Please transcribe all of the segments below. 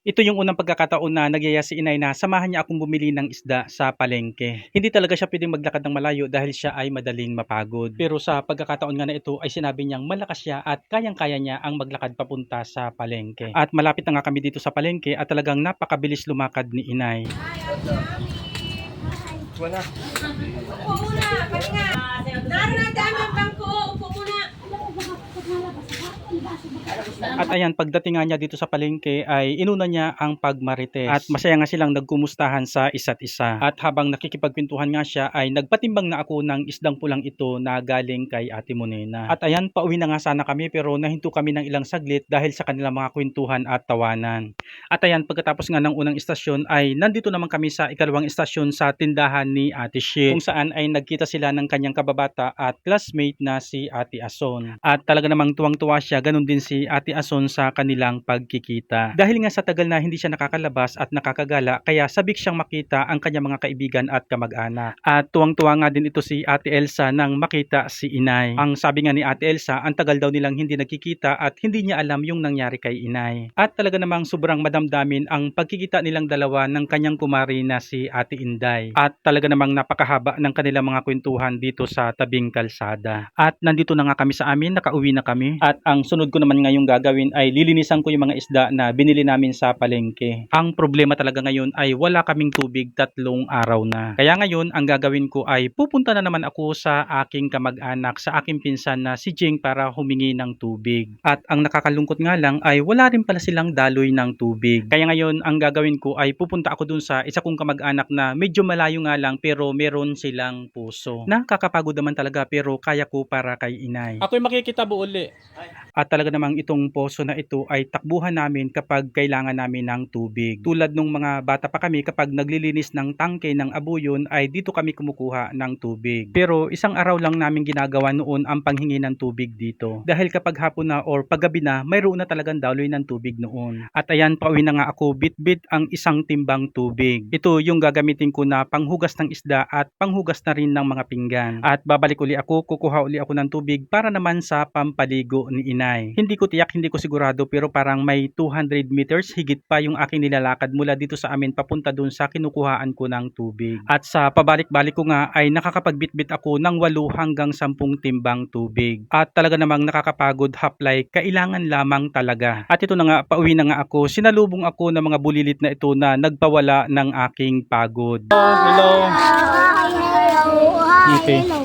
Ito yung unang pagkakataon na nagyaya si inay na samahan niya akong bumili ng isda sa palengke. Hindi talaga siya pwedeng maglakad ng malayo dahil siya ay madaling mapagod. Pero sa pagkakataon nga na ito ay sinabi niyang malakas siya at kayang-kaya niya ang maglakad papunta sa palengke. At malapit na nga kami dito sa palengke at talagang napakabilis lumakad ni inay. Wala. Upo muna, pahinga. Naroon na dami ang bangko. Upo muna. At ayan, pagdating nga niya dito sa palengke ay inuna niya ang pagmarites. At masaya nga silang nagkumustahan sa isa't isa. At habang nakikipagpintuhan nga siya ay nagpatimbang na ako ng isdang pulang ito na galing kay Ate Monena. At ayan, pauwi na nga sana kami pero nahinto kami ng ilang saglit dahil sa kanilang mga kwentuhan at tawanan. At ayan, pagkatapos nga ng unang istasyon ay nandito naman kami sa ikalawang istasyon sa tindahan ni Ate Shea. Kung saan ay nagkita sila ng kanyang kababata at classmate na si Ate Ason. At talaga namang tuwang-tuwa siya, ganun din si Ate Ason sa kanilang pagkikita. Dahil nga sa tagal na hindi siya nakakalabas at nakakagala, kaya sabik siyang makita ang kanyang mga kaibigan at kamag-anak. At tuwang-tuwa nga din ito si Ate Elsa nang makita si Inay. Ang sabi nga ni Ate Elsa, ang tagal daw nilang hindi nagkikita at hindi niya alam yung nangyari kay Inay. At talaga namang sobrang madamdamin ang pagkikita nilang dalawa ng kanyang kumari na si Ate Inday. At talaga namang napakahaba ng kanilang mga kwentuhan dito sa tabing kalsada. At nandito na nga kami sa amin, nakauwi na kami. At ang sunod ko naman ngayong gagawin ay lilinisan ko yung mga isda na binili namin sa palengke. Ang problema talaga ngayon ay wala kaming tubig tatlong araw na. Kaya ngayon, ang gagawin ko ay pupunta na naman ako sa aking kamag-anak, sa aking pinsan na si Jing para humingi ng tubig. At ang nakakalungkot nga lang ay wala rin pala silang daloy ng tubig. Kaya ngayon, ang gagawin ko ay pupunta ako dun sa isa kong kamag-anak na medyo malayo nga lang pero meron silang puso. Nakakapagod naman talaga pero kaya ko para kay inay. Ako'y makikita uli. At talaga namang itong poso na ito ay takbuhan namin kapag kailangan namin ng tubig. Tulad nung mga bata pa kami kapag naglilinis ng tangke ng abuyon ay dito kami kumukuha ng tubig. Pero isang araw lang namin ginagawa noon ang panghingi ng tubig dito. Dahil kapag hapon na or paggabi na, mayroon na talagang daloy ng tubig noon. At ayan, pauwi na nga ako bit-bit ang isang timbang tubig. Ito yung gagamitin ko na panghugas ng isda at panghugas na rin ng mga pinggan. At babalik uli ako, kukuha uli ako ng tubig para naman sa pampaligo ni inay. Hindi ko tiyak, hindi ko sigurado pero parang may 200 meters higit pa yung aking nilalakad mula dito sa amin papunta dun sa kinukuhaan ko ng tubig. At sa pabalik-balik ko nga ay nakakapagbitbit ako ng 8 hanggang 10 timbang tubig. At talaga namang nakakapagod haplay, kailangan lamang talaga. At ito na nga, pauwi na nga ako, sinalubong ako ng mga bulilit na ito na nagpawala ng aking pagod. Hello! Okay. Hello.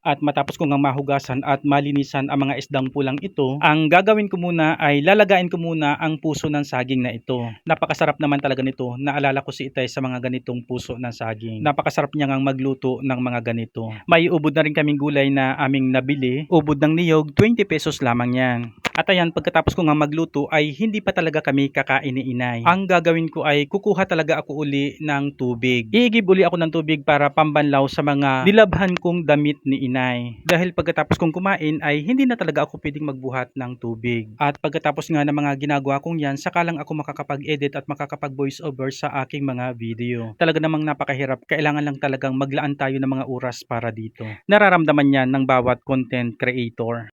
At matapos ko nga mahugasan at malinisan ang mga isdang pulang ito, ang gagawin ko muna ay lalagain ko muna ang puso ng saging na ito. Napakasarap naman talaga nito. Naalala ko si Itay sa mga ganitong puso ng saging. Napakasarap niya ngang magluto ng mga ganito. May ubod na rin kaming gulay na aming nabili. Ubod ng niyog, 20 pesos lamang yan. At ayan, pagkatapos ko nga magluto ay hindi pa talaga kami kakain ni inay. Ang gagawin ko ay kukuha talaga ako uli ng tubig. Iigib uli ako ng tubig para pambanlaw sa mga nilabhan kong damit ni inay. Dahil pagkatapos kong kumain ay hindi na talaga ako pwedeng magbuhat ng tubig. At pagkatapos nga ng mga ginagawa kong yan, saka lang ako makakapag-edit at makakapag voice over sa aking mga video. Talaga namang napakahirap. Kailangan lang talagang maglaan tayo ng mga oras para dito. Nararamdaman yan ng bawat content creator.